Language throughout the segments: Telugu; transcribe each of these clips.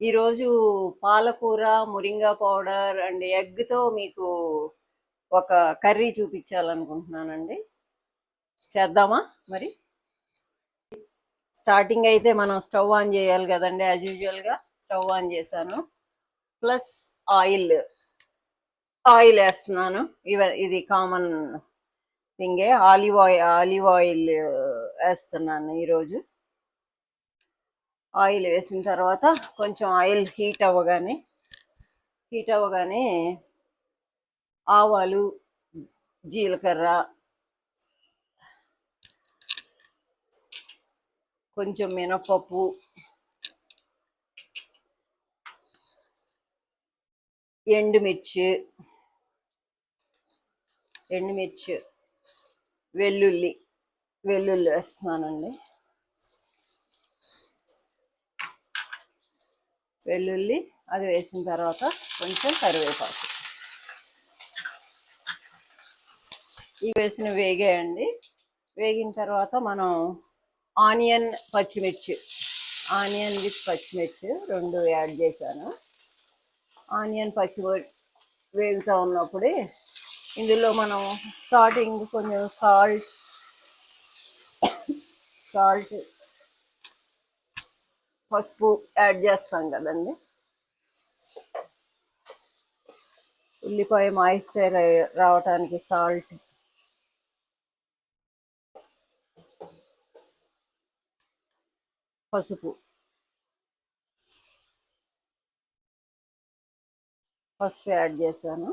ఈరోజు పాలకూర మురింగా పౌడర్ అండ్ ఎగ్తో మీకు ఒక కర్రీ చూపించాలనుకుంటున్నానండి. చేద్దామా మరి? స్టార్టింగ్ అయితే మనం స్టవ్ ఆన్ చేయాలి కదండి యాజ్ యూజువల్గా స్టవ్ ఆన్ చేశాను. ప్లస్ ఆయిల్ ఆయిల్ వేస్తున్నాను. ఇవ ఇది కామన్ థింగే ఆలివ్ ఆయిల్ ఆలివ్ ఆయిల్ వేస్తున్నాను ఈరోజు. ఆయిల్ వేసిన తర్వాత కొంచెం ఆయిల్ హీట్ అవ్వగానే హీట్ అవ్వగానే ఆవాలు జీలకర్ర కొంచెం మినపప్పు ఎండుమిర్చి ఎండుమిర్చి వెల్లుల్లి వెల్లుల్లి వేస్తున్నానండి. వెల్లుల్లి అది వేసిన తర్వాత కొంచెం కరివేపాకు. ఇవి వేసిన వేగేయండి. వేగిన తర్వాత మనం ఆనియన్ పచ్చిమిర్చి ఆనియన్ విత్ పచ్చిమిర్చి రెండు యాడ్ చేశాను. ఆనియన్ పచ్చిమిర్చి వేగుతూ ఉన్నప్పుడే ఇందులో మనం స్టార్టింగ్ కొంచెం సాల్ట్ సాల్ట్ పసుపు యాడ్ చేస్తాం కదండి. ఉల్లిపాయ మాయిశ్చర్ రావటానికి సాల్ట్. పసుపు. పసుపు యాడ్ చేశాను.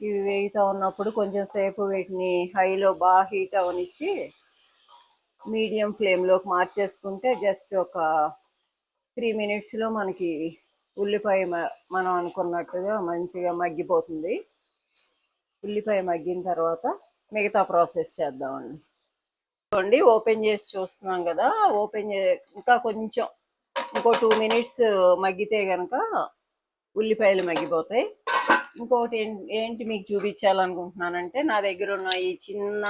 ఇవి వేగుతూ ఉన్నప్పుడు కొంచెం సేపు వీటిని హైలో బాగా హీట్ అవనిచ్చి మీడియం ఫ్లేమ్లోకి మార్చేసుకుంటే జస్ట్ ఒక త్రీ మినిట్స్లో మనకి ఉల్లిపాయ మనం అనుకున్నట్టుగా మంచిగా మగ్గిపోతుంది. ఉల్లిపాయ మగ్గిన తర్వాత మిగతా ప్రాసెస్ చేద్దామండి. చూడండి ఓపెన్ చేసి చూస్తున్నాం కదా. ఓపెన్ చే ఇంకా కొంచెం ఇంకో టూ మినిట్స్ మగ్గితే కనుక ఉల్లిపాయలు మగ్గిపోతాయి. ఇంకోటి ఏంటి మీకు చూపించాలనుకుంటున్నానంటే నా దగ్గర ఉన్న ఈ చిన్న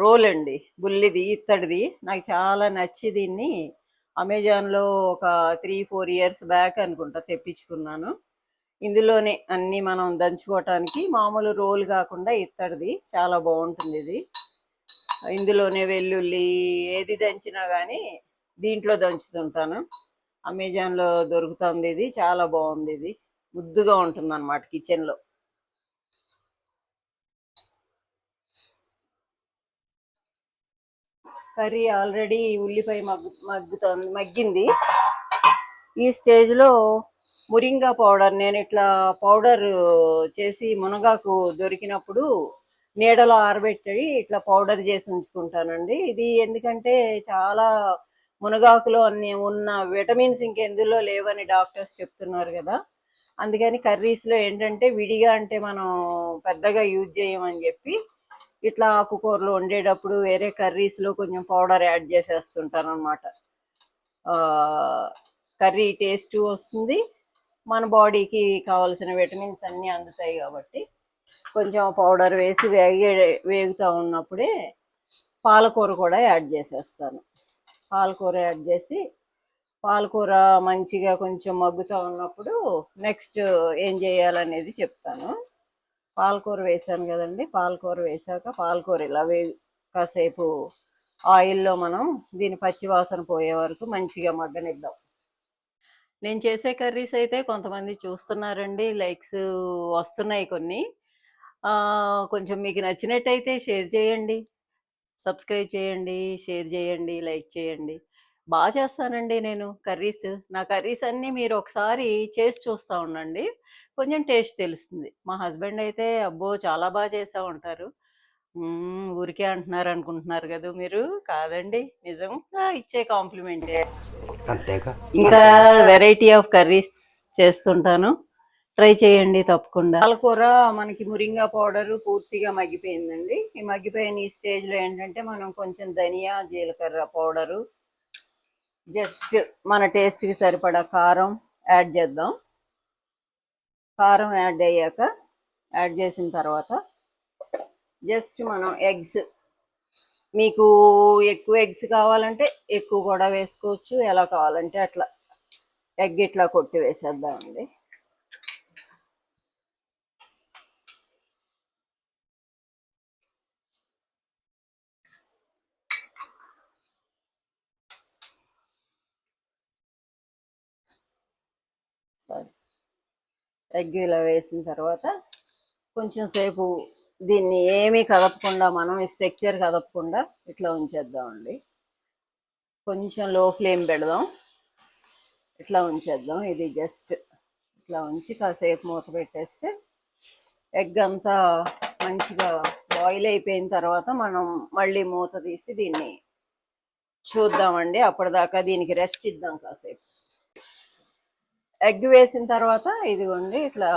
రోల్ అండి బుల్లిది ఇత్తడిది. నాకు చాలా నచ్చి దీన్ని అమెజాన్లో ఒక త్రీ ఫోర్ ఇయర్స్ బ్యాక్ అనుకుంటా తెప్పించుకున్నాను. ఇందులోనే అన్నీ మనం దంచుకోవటానికి మామూలు రోల్ కాకుండా ఇత్తడిది. చాలా బాగుంటుంది ఇది. ఇందులోనే వెల్లుల్లి ఏది దంచినా కానీ దీంట్లో దంచుతుంటాను. అమెజాన్లో దొరుకుతుంది ఇది. చాలా బాగుంది ఇది. ముద్దుగా ఉంటుంది అనమాట కిచెన్లో. కర్రీ ఆల్రెడీ ఉల్లిపాయ మగ్గు మగ్గుతోంది మగ్గింది. ఈ స్టేజ్లో మురింగా పౌడర్ నేను ఇట్లా పౌడర్ చేసి మునగాకు దొరికినప్పుడు నీడలో ఆరబెట్టి ఇట్లా పౌడర్ చేసి ఉంచుకుంటానండి. ఇది ఎందుకంటే చాలా మునగాకులో అన్ని ఉన్న విటమిన్స్ ఇంకెందులో లేవని డాక్టర్స్ చెప్తున్నారు కదా. అందుకని కర్రీస్లో ఏంటంటే విడిగా అంటే మనం పెద్దగా యూజ్ చేయమని చెప్పి ఇట్లా ఆకుకూరలు వండేటప్పుడు వేరే కర్రీస్లో కొంచెం పౌడర్ యాడ్ చేసేస్తుంటాను అనమాట కర్రీ టేస్ట్ వస్తుంది. మన బాడీకి కావాల్సిన విటమిన్స్ అన్నీ అందుతాయి కాబట్టి కొంచెం పౌడర్ వేసి వేగే వేగుతూ ఉన్నప్పుడే పాలకూర కూడా యాడ్ చేసేస్తాను. పాలకూర యాడ్ చేసి పాలకూర మంచిగా కొంచెం మగ్గుతూ ఉన్నప్పుడు నెక్స్ట్ ఏం చేయాలనేది చెప్తాను. పాలకూర వేసాను కదండి. పాలకూర వేసాక పాలకూర ఇలా వే కాసేపు ఆయిల్లో మనం దీని పచ్చివాసన పోయే వరకు మంచిగా మగ్గనిద్దాం. నేను చేసే కర్రీస్ అయితే కొంతమంది చూస్తున్నారండి. లైక్స్ వస్తున్నాయి కొన్ని. కొంచెం మీకు నచ్చినట్టయితే షేర్ చేయండి. సబ్స్క్రైబ్ చేయండి షేర్ చేయండి లైక్ చేయండి. బాగా చేస్తానండి నేను కర్రీస్. నా కర్రీస్ అన్నీ మీరు ఒకసారి చేసి చూస్తూ ఉండండి. కొంచెం టేస్ట్ తెలుస్తుంది. మా హస్బెండ్ అయితే అబ్బో! చాలా బాగా చేసా ఉంటారు. "మ్మ్, ఊరికే అంటున్నారు అనుకుంటున్నారు కదా మీరు. కాదండి. నిజంగా ఇచ్చే కాంప్లిమెంటే. అంతేగా. ఇంకా వెరైటీ ఆఫ్ కర్రీస్ చేస్తుంటాను. ట్రై చేయండి తప్పకుండా. పాలకూర మనకి మురింగా పౌడర్ పూర్తిగా మగ్గిపోయిందండి. ఈ మగ్గిపోయిన ఈ స్టేజ్లో ఏంటంటే మనం కొంచెం ధనియా జీలకర్ర పౌడరు జస్ట్ మన టేస్ట్కి సరిపడా కారం యాడ్ చేద్దాం. కారం యాడ్ అయ్యాక యాడ్ చేసిన తర్వాత జస్ట్ మనం ఎగ్స్ మీకు ఎక్కువ ఎగ్స్ కావాలంటే ఎక్కువ కూడా వేసుకోవచ్చు. ఎలా కావాలంటే అట్లా. ఎగ్ ఇట్లా కొట్టి వేసేద్దామండి. ఎగ్ ఇలా వేసిన తర్వాత కొంచెం సేపు దీన్ని ఏమీ కదపకుండా మనం ఈ స్ట్రక్చర్ కదపకుండా ఇట్లా ఉంచేద్దామండి. కొంచెం లో ఫ్లేమ్ పెడదాం. ఇట్లా ఉంచేద్దాం. ఇది జస్ట్ ఇట్లా ఉంచి కాసేపు మూత పెట్టేస్తే ఎగ్ అంతా మంచిగా బాయిల్ అయిపోయిన తర్వాత మనం మళ్ళీ మూత తీసి దీన్ని చూద్దామండి. అప్పటిదాకా దీనికి రెస్ట్ ఇద్దాం కాసేపు. ఎగ్ వేసిన తర్వాత ఇదిగోండి ఇట్లా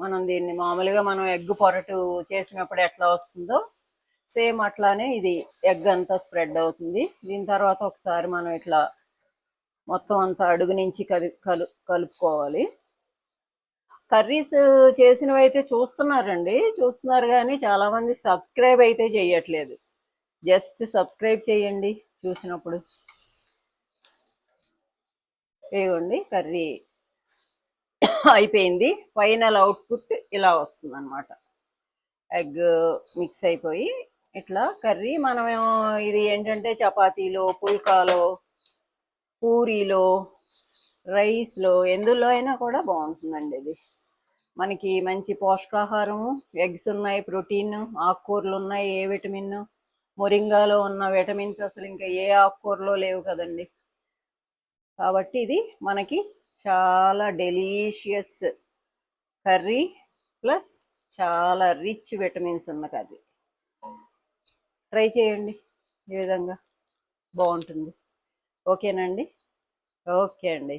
మనం దీన్ని మామూలుగా మనం ఎగ్ పొరటు చేసినప్పుడు ఎట్లా వస్తుందో సేమ్ అట్లానే ఇది ఎగ్ అంతా స్ప్రెడ్ అవుతుంది. దీని తర్వాత ఒకసారి మనం ఇట్లా మొత్తం అంతా అడుగు నుంచి కలి కలు కలుపుకోవాలి. కర్రీస్ చేసినవి అయితే చూస్తున్నారండి చూస్తున్నారు కానీ చాలామంది సబ్స్క్రైబ్ అయితే చేయట్లేదు జస్ట్ సబ్స్క్రైబ్ చేయండి చూసినప్పుడు. ఇదిగోండి కర్రీ అయిపోయింది. ఫైనల్ అవుట్పుట్ ఇలా వస్తుంది అనమాట ఎగ్ మిక్స్ అయిపోయి ఇట్లా కర్రీ మనం ఇది ఏంటంటే చపాతీలో పుల్కాలో పూరీలో రైస్లో ఎందులో అయినా కూడా బాగుంటుందండి ఇది. మనకి మంచి పోషకాహారము ఎగ్స్ ఉన్నాయి ప్రోటీన్ ఆకుకూరలు ఉన్నాయి ఏ విటమిన్ మొరింగాలో ఉన్న విటమిన్స్ అసలు ఇంకా ఏ ఆకుకూరలో లేవు కదండి. కాబట్టి ఇది మనకి చాలా డెలీషియస్ కర్రీ ప్లస్ చాలా రిచ్ విటమిన్స్ ఉన్న కర్రీ. ట్రై చేయండి. ఈ విధంగా బాగుంటుంది. ఓకేనండి? ఓకే అండి.